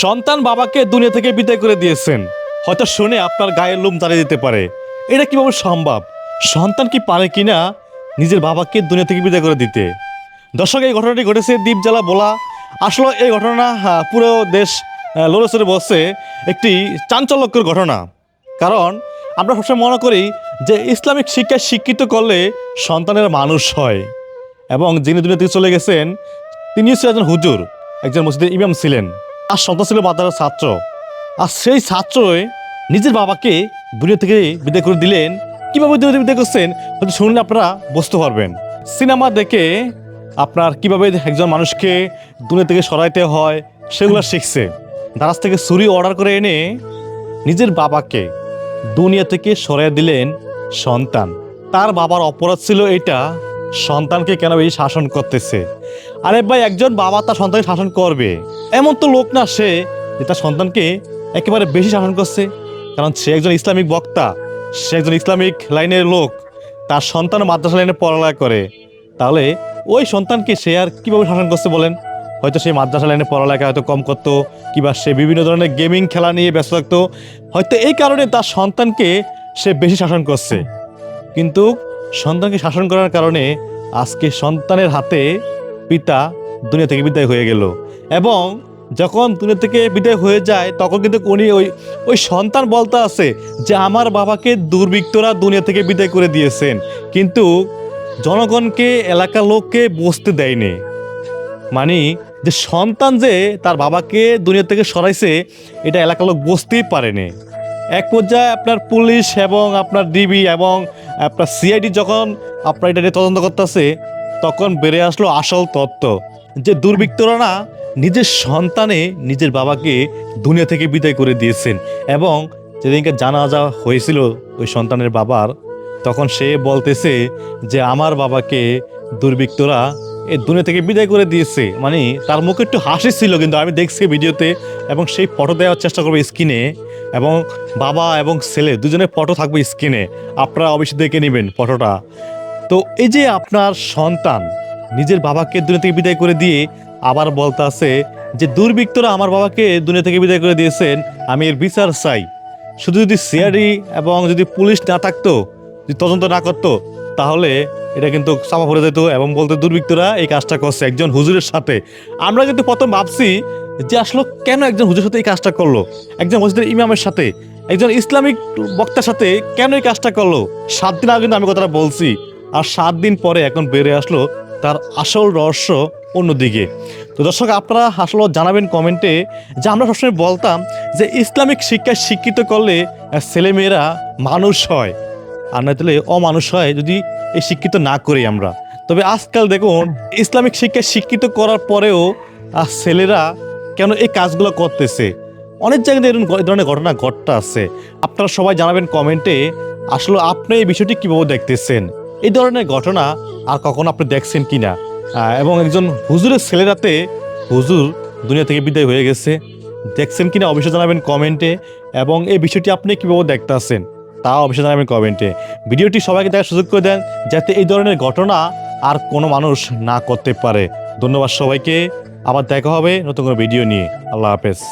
সন্তান বাবাকে দুনিয়া থেকে বিদায় করে দিয়েছেন। হয়তো শুনে আপনার গায়ের লোম দাঁড়িয়ে দিতে পারে। এটা কীভাবে সম্ভব? সন্তান কি পারে কিনা? নিজের বাবাকে দুনিয়া থেকে বিদায় করে দিতে। দর্শক, এই ঘটনাটি ঘটেছে দ্বীপজ্বালা বলা। আসলে এই ঘটনা পুরো দেশ লোড়ে বসছে একটি চাঞ্চল্যকর ঘটনা। কারণ আমরা সবসময় মনে করি যে ইসলামিক শিক্ষায় শিক্ষিত করলে সন্তানের মানুষ হয়। এবং যিনি দুনিয়া থেকে চলে গেছেন তিনিও ছিলেন একজন হুজুর, একজন মসজিদের ইমাম ছিলেন। আর সন্তান ছিল মাদ্রাসার ছাত্র। আর সেই ছাত্রই নিজের বাবাকে দুনিয়া থেকে বিদায় করে দিলেন। কীভাবে দুনিয়া বিদায় করছেন? হয়তো শুনলে আপনারা বুঝতে পারবেন। সিনেমা দেখে আপনার কীভাবে একজন মানুষকে দুনিয়া থেকে সরাইতে হয়, সেগুলো শিখছে। দারাজ থেকে ছুরি অর্ডার করে এনে নিজের বাবাকে দুনিয়া থেকে সরাই দিলেন সন্তান। তার বাবার অপরাধ ছিল এটা, সন্তানকে কেন এই শাসন করতেছে? আরে ভাই, একজন বাবা তার সন্তানকে শাসন করবে। এমন তো লোক না সে যে তার সন্তানকে একেবারে বেশি শাসন করছে, কারণ সে একজন ইসলামিক বক্তা, সে একজন ইসলামিক লাইনের লোক, তার সন্তান মাদ্রাসা লাইনে পড়ালেখা করে। তাহলে ওই সন্তানকে সে আর কীভাবে শাসন করছে বলেন? হয়তো সে মাদ্রাসা লাইনে পড়ালেখা হয়তো কম করতো, কিংবা সে বিভিন্ন ধরনের গেমিং খেলা নিয়ে ব্যস্ত থাকতো। হয়তো এই কারণে তার সন্তানকে সে বেশি শাসন করছে। কিন্তু সন্তানকে শাসন করার কারণে আজকে সন্তানের হাতে পিতা দুনিয়া থেকে বিদায় হয়ে গেল। এবং যখন দুনিয়া থেকে বিদায় হয়ে যায়, তখন কিন্তু উনি ওই ওই সন্তান বলতে আছে যে, আমার বাবাকে দুর্বৃত্তরা দুনিয়া থেকে বিদায় করে দিয়েছেন। কিন্তু জনগণকে, এলাকার লোককে বসতে দেয়নি। মানে যে সন্তান যে তার বাবাকে দুনিয়া থেকে সরাইছে, এটা এলাকার লোক বসতেই পারেনি। এক পর্যায়ে আপনার পুলিশ এবং আপনার ডিবি এবং আপনার সিআইডি যখন আপনার এটা নিয়ে তদন্ত করতেছে, তখন বেড়ে আসলো আসল তত্ত্ব যে, দুর্বৃত্তরা না নিজের সন্তানে নিজের বাবাকে দুনিয়া থেকে বিদায় করে দিয়েছেন এবং যেদিনকে জানাজা হয়েছিল ওই সন্তানের বাবার, তখন সে বলতেছে যে, আমার বাবাকে দুর্বৃত্তরা এই দুনিয়া থেকে বিদায় করে দিয়েছে। মানে তার মুখে একটু হাসি ছিল, কিন্তু আমি দেখছি ভিডিওতে এবং সেই ফটো দেওয়ার চেষ্টা করব স্ক্রিনে এবং বাবা এবং ছেলে দুজনের ফটো থাকবে স্ক্রিনে। আপনারা অবশ্যই দেখে নেবেন ফটোটা। তো এই যে আপনার সন্তান নিজের বাবাকে দুনিয়া থেকে বিদায় করে দিয়ে আবার বলতে আছে যে দুর্বৃত্তরা আমার বাবাকে দুনিয়া থেকে বিদায় করে দিয়েছেন, আমি এর বিচার চাই। শুধু যদি সিআরডি এবং যদি পুলিশ না থাকতো, যদি তদন্ত না করতো, তাহলে এটা কিন্তু চাপা পড়ে যেত এবং বলতে দুর্বৃত্তরা এই কাজটা করছে একজন হুজুরের সাথে। আমরা কিন্তু প্রথম ভাবছি যে আসলে কেন একজন হুজুরের সাথে এই কাজটা করল? একজন মসজিদের ইমামের সাথে, একজন ইসলামিক বক্তার সাথে কেন এই কাজটা করল? সাত দিন আগে কিন্তু আমি কথাটা বলছি, আর সাত দিন পরে এখন বেড়ে আসলো তার আসল রহস্য অন্যদিকে। তো দর্শক, আপনারা আসলে জানাবেন কমেন্টে যে আমরা সবসময় বলতাম যে ইসলামিক শিক্ষায় শিক্ষিত করলে ছেলেমেয়েরা মানুষ হয়, আর না তাহলে অমানুষ হয় যদি এই শিক্ষিত না করি আমরা। তবে আজকাল দেখুন, ইসলামিক শিক্ষায় শিক্ষিত করার পরেও ছেলেরা কেন এই কাজগুলো করতেছে? অনেক জায়গাতে এরকম ধরনের ঘটনা ঘটতে আছে আপনারা সবাই জানাবেন কমেন্টে, আসলে আপনি এই বিষয়টি কীভাবে দেখতেছেন? এই ধরনের ঘটনা আর কখনো আপনি দেখছেন কি না এবং একজন হুজুরের ছেলেরাতে হুজুর দুনিয়া থেকে বিদায় হয়ে গেছে। দেখছেন কিনা অবশ্যই জানাবেন কমেন্টে। এবং এই বিষয়টি আপনি কীভাবে দেখতে আছেন তাও অবশ্যই জানাবেন কমেন্টে। ভিডিওটি সবাইকে দেখার সুযোগ করে দেন যাতে এই ধরনের ঘটনা আর কোনো মানুষ না করতে পারে। ধন্যবাদ সবাইকে। আবার দেখা হবে নতুন কোনো ভিডিও নিয়ে। আল্লাহ হাফেজ।